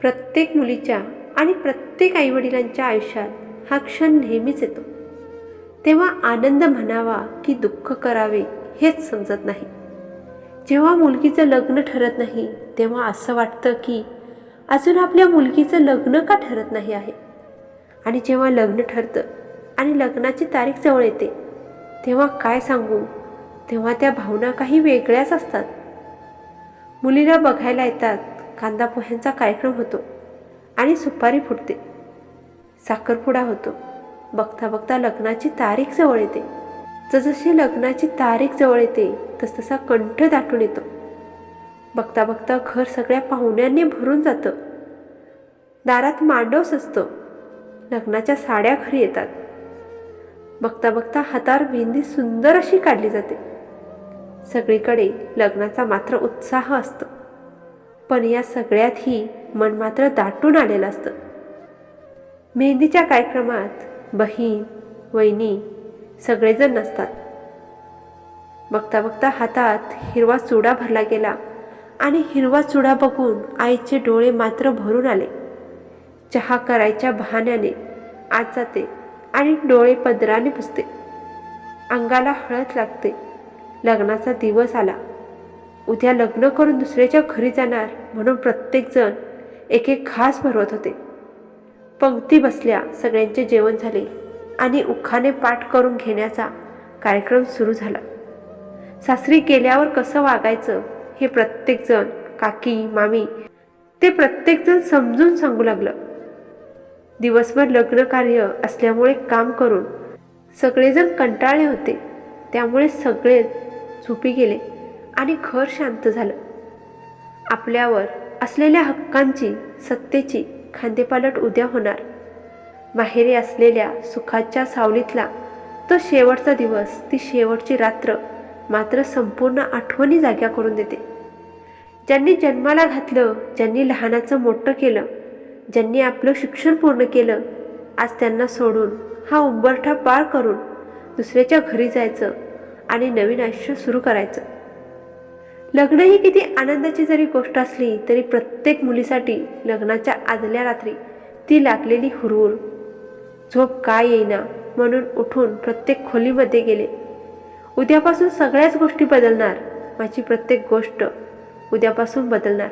प्रत्येक मुलीच्या आणि प्रत्येक आईवडिलांच्या आयुष्यात हा क्षण नेहमीच येतो. तेव्हा आनंद म्हणावा की दुःख करावे हेच समजत नाही. जेव्हा मुलगीचं लग्न ठरत नाही तेव्हा असं वाटतं की अजून आपल्या मुलगीचं लग्न का ठरत नाही आहे? आणि जेव्हा लग्न ठरतं आणि लग्नाची तारीख जवळ येते तेव्हा काय सांगू? तेव्हा त्या भावना काही वेगळ्याच असतात. मुलीला बघायला येतात कांदा पोह्यांचा कार्यक्रम होतो आणि सुपारी फुटते. साखरपुडा होतो. बघता बघता लग्नाची तारीख जवळ येते. जसजशी लग्नाची तारीख जवळ येते तसतसा कंठ दाटून येतो. बघता बघता घर सगळ्या पाहुण्यांनी भरून जातं. दारात मांडव सजतो लग्नाच्या साड्या घरी येतात. बघता बघता हातावर मेहंदी सुंदर अशी काढली जाते. सगळीकडे लग्नाचा मात्र उत्साह असतो. पण या सगळ्यातही मन मात्र दाटून आलेलं असतं. मेहंदीच्या कार्यक्रमात बहीण वहिनी सगळेजण नसतात. बघता बघता हातात हिरवा चुडा भरला गेला आणि हिरवा चुडा बघून आईचे डोळे मात्र भरून आले. चहा करायच्या बहाण्याने आत जाते आणि डोळे पदराने पुसते. अंगाला हळद लागते. लग्नाचा दिवस आला. उद्या लग्न करून दुसऱ्याच्या घरी जाणार म्हणून प्रत्येकजण एक एक घास भरवत होते. पंक्ती बसल्या सगळ्यांचे जेवण झाले आणि उखाने पाठ करून घेण्याचा कार्यक्रम सुरू झाला. सासरी गेल्यावर कसं वागायचं हे प्रत्येकजण काकी मामी ते प्रत्येकजण समजून सांगू लागलं. दिवसभर लग्न कार्य असल्यामुळे काम करून सगळेजण कंटाळले होते. त्यामुळे सगळे झोपी गेले. आणि घर शांत झालं. आपल्यावर असलेल्या हक्कांची सत्तेची खांदेपालट उद्या होणार. माहेरी असलेल्या सुखाच्या सावलीतला तो शेवटचा दिवस ती शेवटची रात्र मात्र संपूर्ण आठवणी जाग्या करून देते. ज्यांनी जन्माला घातलं ज्यांनी लहानाचं मोठं केलं ज्यांनी आपलं शिक्षण पूर्ण केलं आज त्यांना सोडून हा उंबरठा पार करून दुसऱ्याच्या घरी जायचं आणि नवीन आयुष्य सुरू करायचं. लग्न ही किती आनंदाची जरी गोष्ट असली तरी प्रत्येक मुलीसाठी लग्नाच्या आदल्या रात्री ती लागलेली हुरहुर. झोप काय येईना म्हणून उठून प्रत्येक खोलीमध्ये गेले. उद्यापासून सगळ्याच गोष्टी बदलणार माझी प्रत्येक गोष्ट उद्यापासून बदलणार.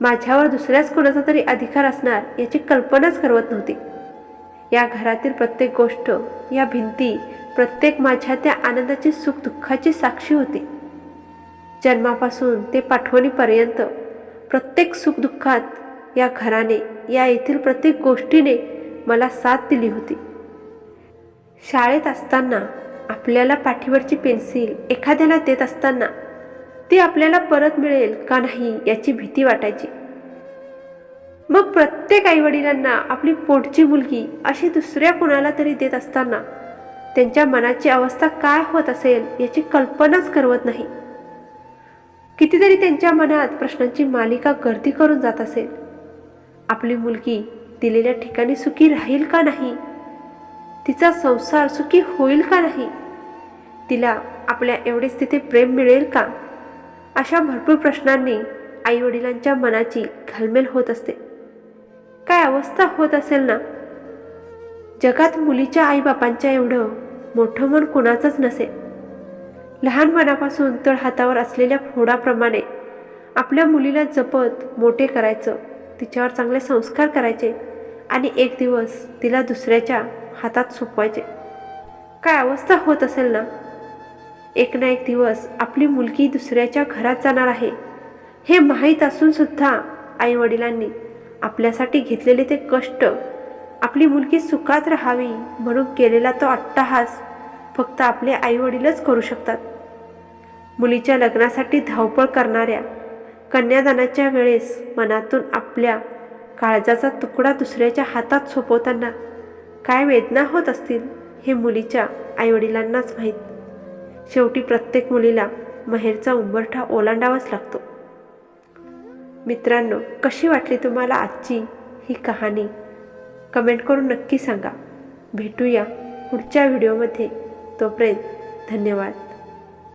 माझ्यावर दुसऱ्याच कोणाचा तरी अधिकार असणार याची कल्पनाच करवत नव्हती. या घरातील प्रत्येक गोष्ट या भिंती प्रत्येक माझ्या त्या आनंदाची सुख दुःखाची साक्षी होती. जन्मापासून ते पाठवणीपर्यंत प्रत्येक सुखदुःखात या घराने या येथील प्रत्येक गोष्टीने मला साथ दिली होती. शाळेत असताना आपल्याला पाठीवरची पेन्सिल एखाद्याला देत असताना ती आपल्याला परत मिळेल का नाही याची भीती वाटायची. मग प्रत्येक आईवडिलांना आपली पोटची मुलगी अशी दुसऱ्या कुणाला तरी देत असताना त्यांच्या मनाची अवस्था काय होत असेल याची कल्पनाच करवत नाही. कितीतरी त्यांच्या मनात प्रश्नांची मालिका गर्दी करून जात असेल. आपली मुलगी दिलेल्या ठिकाणी सुखी राहील का नाही? तिचा संसार सुखी होईल का नाही? तिला आपल्या एवढेच तिथे प्रेम मिळेल का? अशा भरपूर प्रश्नांनी आईवडिलांच्या मनाची घालमेल होत असते. काय अवस्था होत असेल ना? जगात मुलीच्या आईबापांच्या एवढं मोठं मन कुणाचंच नसेल. लहानपणापासून तळ हातावर असलेल्या फोडाप्रमाणे आपल्या मुलीला जपत मोठे करायचं तिच्यावर चांगले संस्कार करायचे आणि एक दिवस तिला दुसऱ्याच्या हातात सोपवायचे. काय अवस्था होत असेल ना? एक ना एक दिवस आपली मुलगी दुसऱ्याच्या घरात जाणार आहे. हे माहीत असून सुद्धा आई वडिलांनी आपल्यासाठी घेतलेले ते कष्ट आपली मुलगी सुखात राहावी म्हणून केलेला तो अट्टाहास फक्त आपले आईवडीलच करू शकतात. मुलीच्या लग्नासाठी धावपळ करणाऱ्या कन्यादानाच्या वेळेस मनातून आपल्या काळजाचा तुकडा दुसऱ्याच्या हातात सोपवताना काय वेदना होत असतील हे मुलीच्या आईवडिलांनाच माहीत. शेवटी प्रत्येक मुलीला माहेरचा उंबरठा ओलांडावाच लागतो. मित्रांनो कशी वाटली तुम्हाला आजची ही कहाणी? कमेंट करून नक्की सांगा. भेटूया पुढच्या व्हिडिओमध्ये. तोपर्यंत धन्यवाद.